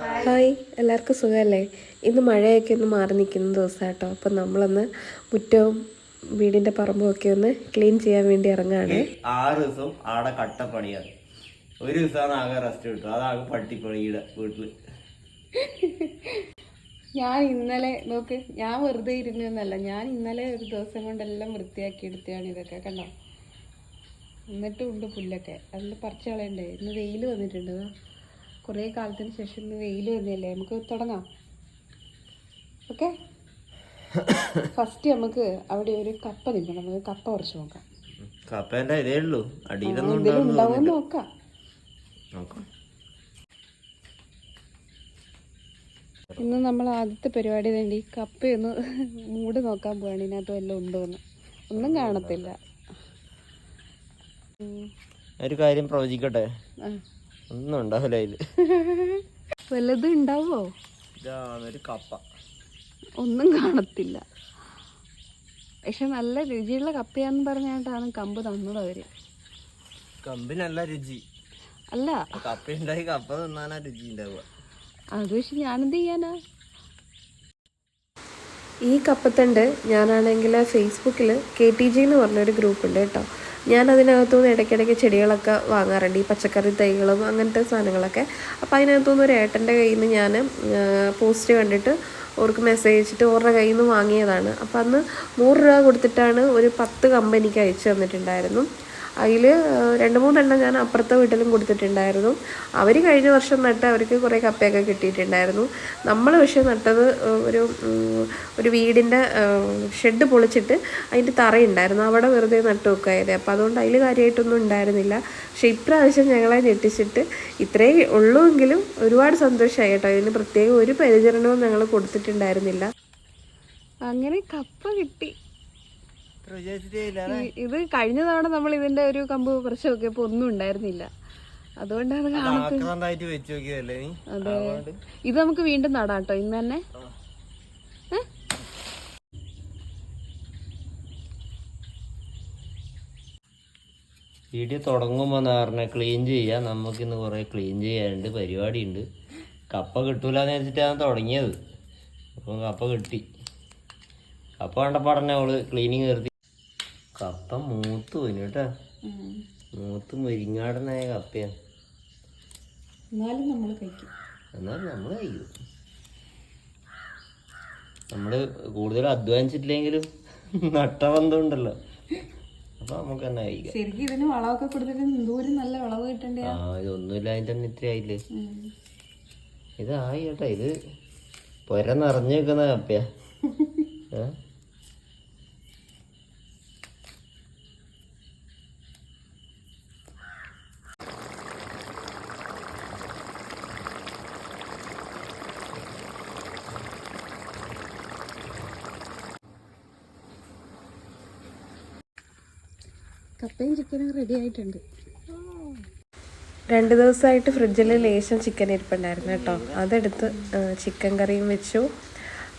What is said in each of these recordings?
Hi എല്ലാവർക്കും സുഖമല്ലേ? ഇന്ന് മഴയൊക്കെ ഒന്ന് മാറി നിൽക്കുന്ന ദിവസം കേട്ടോ അപ്പം നമ്മളൊന്ന് മുറ്റവും വീടിന്റെ പറമ്പും ഒക്കെ ഒന്ന് ക്ലീൻ ചെയ്യാൻ വേണ്ടി ഇറങ്ങുകയാണ്. ആറ് ദിവസം ആടെ കട്ടപ്പണിയാണ്. ഒരു ദിവസമാണ് ആകെ റെസ്റ്റ് കിട്ടും അതാകെ പട്ടിപ്പണിയുടെ വീട്ടിൽ ഞാൻ ഇന്നലെ നോക്ക് ഞാൻ വെറുതെ ഇരുന്നല്ല ഞാൻ ഇന്നലെ ഒരു ദിവസം കൊണ്ടെല്ലാം വൃത്തിയാക്കി എടുത്തതാണ് ഇതൊക്കെ കണ്ടോ? എന്നിട്ടും ഉണ്ട് പുല്ലൊക്കെ. അതിൽ പറിച്ചു കളയണ്ടേ? ഇന്ന് വെയിൽ വന്നിട്ടുണ്ട്. കുറേ കാലത്തിന് ശേഷം ഇന്ന് വെയിൽ വരുന്നില്ലേ നമുക്ക് തുടങ്ങാം. ഓക്കെ? ഫസ്റ്റ് നമുക്ക് അവിടെ ഒരു കപ്പ നിൽക്കണം. നമുക്ക് കപ്പ കുറച്ച് നോക്കാം. കപ്പേന്റെ ഇതേ ഉള്ളൂ. അടിയിലൊന്നും. നോക്കാം. ഇന്ന് നമ്മൾ ആദ്യത്തെ പരിപാടി വേണ്ടി കപ്പയൊന്ന് മൂട് നോക്കാൻ പോവാണ്. ഇതിനകത്ത് വല്ലതും ഉണ്ടോന്ന് ഒന്നും കാണത്തില്ല. ഒരു കാര്യം പ്രവചിക്കട്ടെ. ഒന്നും ഉണ്ടാവില്ല അതിൽ. വല്ലതും ഉണ്ടാവോ? കപ്പ. ഒന്നും കാണത്തില്ല. പക്ഷെ നല്ല രുചിയുള്ള കപ്പയാന്ന് പറഞ്ഞിട്ടാണ് കമ്പ് തന്നത് അവർ. കമ്പിനല്ല രുചി. അല്ല. കപ്പ ഉണ്ടായി കപ്പ തിന്നാനാ രുചി ഉണ്ടാവുക. അത് പക്ഷെ ഞാനെന്ത് ചെയ്യാനാ? ഈ കപ്പത്തണ്ട് ഞാനാണെങ്കിൽ ഫേസ്ബുക്കിൽ കെ ടി ജി എന്ന് പറഞ്ഞൊരു ഗ്രൂപ്പ് ഉണ്ട് കേട്ടോ. ഞാൻ അതിനകത്തുനിന്ന് ഇടയ്ക്കിടയ്ക്ക് ചെടികളൊക്കെ വാങ്ങാറുണ്ട്. ഈ പച്ചക്കറി തൈകളും അങ്ങനത്തെ സാധനങ്ങളൊക്കെ. അപ്പോൾ അതിനകത്തുനിന്ന് ഒരു ഏട്ടന്റെ കയ്യിൽ നിന്ന് ഞാൻ പോസ്റ്റ് കണ്ടിട്ട് അവർക്ക് മെസ്സേജ് അയച്ചിട്ട് അവരുടെ കയ്യിൽ നിന്ന് വാങ്ങിയതാണ്. അപ്പോൾ അന്ന് നൂറ് രൂപ കൊടുത്തിട്ടാണ് ഒരു പത്ത് കമ്പനിക്ക് അയച്ചു തന്നിട്ടുണ്ടായിരുന്നു. അതിൽ രണ്ട് മൂന്നെണ്ണം ഞാൻ അപ്പുറത്തെ വീട്ടിലും കൊടുത്തിട്ടുണ്ടായിരുന്നു. അവർ കഴിഞ്ഞ വർഷം നട്ട് അവർക്ക് കുറേ കപ്പയൊക്കെ കിട്ടിയിട്ടുണ്ടായിരുന്നു. നമ്മൾ പക്ഷേ നട്ടത് ഒരു ഒരു വീടിന്റെ ഷെഡ് പൊളിച്ചിട്ട് അതിന്റെ തറയുണ്ടായിരുന്നു. അവിടെ വെറുതെ നട്ട് വെക്കായത് അപ്പോൾ അതുകൊണ്ട് അതിൽ കാര്യമായിട്ടൊന്നും ഉണ്ടായിരുന്നില്ല. പക്ഷേ ഇപ്രാവശ്യം ഞങ്ങളെ ഞെട്ടിച്ചിട്ട് ഇത്രേ ഉള്ളൂവെങ്കിലും ഒരുപാട് സന്തോഷമായി കേട്ടോ. ഇതിന് പ്രത്യേകം ഒരു പരിചരണവും ഞങ്ങൾ കൊടുത്തിട്ടുണ്ടായിരുന്നില്ല. അങ്ങനെ കപ്പ കിട്ടി ഇത്ര വിചാരിച്ചിട്ടേ ഇല്ല ഈ- ഇത് കഴിഞ്ഞ തവണ നമ്മൾ ഇതിന്റെ ഒരു കമ്പ് പറിച്ച് നോക്കിയപ്പോ ഒന്നും ഉണ്ടായിരുന്നില്ല. അതുകൊണ്ടാണ് അതെ. ഇത് നമുക്ക് വീണ്ടും നടാട്ടോ ഇന്ന് തന്നെ. വീഡിയോ തുടങ്ങുമ്പോൾ പറഞ്ഞ ക്ലീൻ ചെയ്യാം. നമുക്കിന്ന് കുറേ ക്ലീൻ ചെയ്യാനുണ്ട് പരിപാടിയുണ്ട്. കപ്പ കിട്ടൂലെന്ന് വെച്ചിട്ടാണ് തുടങ്ങിയത്. അപ്പം കപ്പ കിട്ടി. കപ്പ കണ്ടപ്പാടന്നെ അവൾ ക്ലീനിങ് നിർത്തി. കപ്പ മൂത്ത് പോയിന് കേട്ടോ. മൂത്ത് മുരിങ്ങാടനായ കപ്പയാണ്. എന്നാലും നമ്മൾ കഴിക്കും. എന്നാലും നമ്മൾ കഴിക്കും. നമ്മൾ കൂടുതൽ അധ്വാനിച്ചിട്ടില്ലെങ്കിലും നട്ടബന്ധം ഉണ്ടല്ലോ അപ്പൊ നമുക്ക് തന്നെ കഴിക്കാം. ശരിക്കും ഇതിന് വളമൊക്കെ കൊടുത്തിട്ട് എന്തോരം നല്ല വിളവ് കിട്ടണ്ടേ? ആ ഇതൊന്നുമില്ലാതെ തന്നെ ഇത്ര ആയില്ലേ? ഇതായി കേട്ടോ ഇത് പുര നിറഞ്ഞു വെക്കുന്ന കപ്പയാ. ഏ? കപ്പയും ചിക്കനും റെഡി ആയിട്ടുണ്ട്. രണ്ട് ദിവസമായിട്ട് ഫ്രിഡ്ജിൽ ലേശം ചിക്കൻ ഇരിപ്പുണ്ടായിരുന്നു കേട്ടോ. അതെടുത്ത് ചിക്കൻ കറിയും വെച്ചു.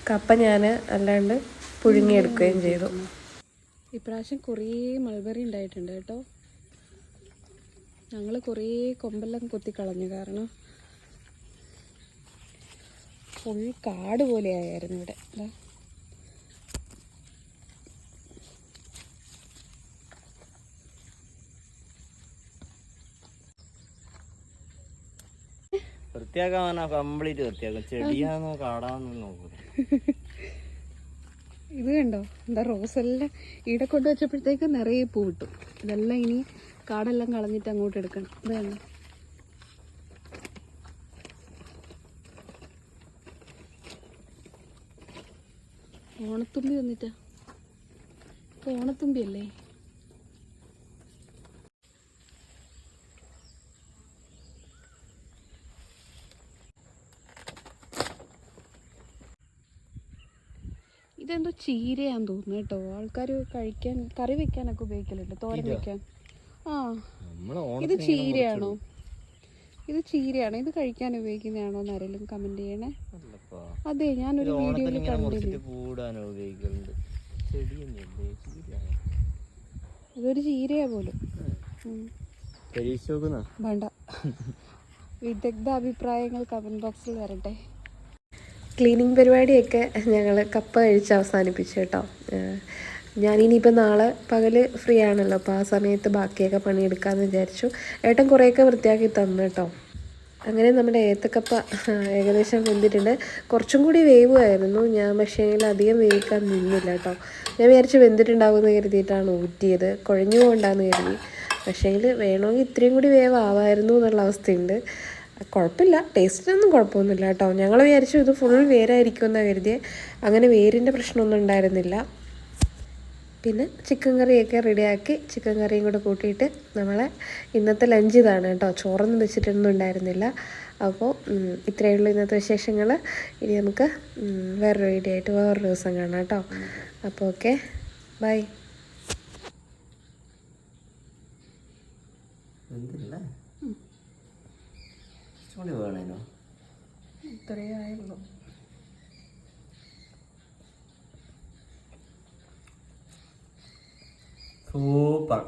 കപ്പ ഞാൻ അല്ലാണ്ട് പുഴുങ്ങിയെടുക്കുകയും ചെയ്തു. ഇപ്രാവശ്യം കുറേ മൾബറി ഉണ്ടായിട്ടുണ്ട് കേട്ടോ. ഞങ്ങൾ കുറേ കൊമ്പെല്ലാം കൊത്തിക്കളഞ്ഞു. കാരണം ഫുൾ കാട് പോലെ ആയിരുന്നു ഇവിടെ. വൃത്തിയാക്കാൻ കംപ്ലീറ്റ് വൃത്തിയാക്കും. ചെടിയാണോ കാടാന്നോ നോക്കൂല. ഇത് കണ്ടോ? എന്താ റോസ് എല്ലാം ഇവിടെ കൊണ്ട് വെച്ചപ്പോഴത്തേക്ക് നിറയെ പൂ കിട്ടും ഇതെല്ലാം ഇനി കാടെല്ലാം കളഞ്ഞിട്ട് അങ്ങോട്ട് എടുക്കണം. ഇത് കണ്ടോ? ഓണത്തുമ്പി വന്നിട്ടാ? ഓണത്തുമ്പി അല്ലേ ഇതെന്തോ ചീരയാന്ന് തോന്നുന്നു കേട്ടോ. ആൾക്കാർ കഴിക്കാൻ കറി വെക്കാനൊക്കെ ഉപയോഗിക്കലുണ്ട്. തോരൻ വെക്കാൻ. ആ. ഇത് ചീരയാണോ? ഇത് ചീരയാണോ? ഇത് കഴിക്കാൻ ഉപയോഗിക്കുന്നതാണോ എന്ന് ആരെങ്കിലും കമന്റ് ചെയ്യണേ. അതെ ഞാനൊരു വീഡിയോയിൽ കണ്ടിട്ടുണ്ട് കണ്ടിരുന്നു. ഇതൊരു ചീരയാ പോലും. വേണ്ട. വിദഗ്ധ അഭിപ്രായങ്ങൾ കമന്റ് ബോക്സിൽ വരട്ടെ. ക്ലീനിങ് പരിപാടിയൊക്കെ ഞങ്ങൾ കപ്പ കഴിച്ച് അവസാനിപ്പിച്ചു കേട്ടോ. ഞാനിനിയിപ്പോൾ നാളെ പകൽ ഫ്രീ ആണല്ലോ അപ്പോൾ ആ സമയത്ത് ബാക്കിയൊക്കെ പണിയെടുക്കാമെന്ന് വിചാരിച്ചു. ഏട്ടൻ കുറേയൊക്കെ വൃത്തിയാക്കി തന്നു കേട്ടോ. അങ്ങനെ നമ്മുടെ ഏത്തക്കപ്പ ഏകദേശം വെന്തിട്ടുണ്ട്. കുറച്ചും കൂടി വേവുമായിരുന്നു ഞാൻ പക്ഷേ അധികം വേവിക്കാൻ നിന്നില്ല കേട്ടോ. ഞാൻ വിചാരിച്ച് വെന്തിട്ടുണ്ടാവുമെന്ന് കരുതിയിട്ടാണ് ഊറ്റിയത്. കുഴഞ്ഞു പോകണ്ടെന്ന് കരുതി. പക്ഷേങ്കിൽ വേണമെങ്കിൽ ഇത്രയും കൂടി വേവാവായിരുന്നു എന്നുള്ള അവസ്ഥയുണ്ട്. കുഴപ്പമില്ല. ടേസ്റ്റിനൊന്നും കുഴപ്പമൊന്നുമില്ല കേട്ടോ. ഞങ്ങൾ വിചാരിച്ചു ഇത് ഫുൾ വേരായിരിക്കും എന്നാണ് കരുതിയത് അങ്ങനെ വേരിന്റെ പ്രശ്നമൊന്നും ഉണ്ടായിരുന്നില്ല. പിന്നെ ചിക്കൻ കറിയൊക്കെ റെഡിയാക്കി ചിക്കൻ കറിയും കൂടെ കൂട്ടിയിട്ട് നമ്മളെ ഇന്നത്തെ ലഞ്ച് ഇതാണ് കേട്ടോ. ചോറൊന്നും വെച്ചിട്ടൊന്നും ഉണ്ടായിരുന്നില്ല. അപ്പോൾ ഇത്രയേ ഉള്ളൂ ഇന്നത്തെ വിശേഷങ്ങൾ ഇനി നമുക്ക് വേറൊരു വീഡിയോ ആയിട്ട് വേറൊരു ദിവസം കാണാം കേട്ടോ. അപ്പോൾ ഓക്കെ ബൈ എന്തില്ല കുറച്ചുകൂടി വേണേനോ? ഇത്രയേ ആയുള്ളൂ. സൂപ്പർ.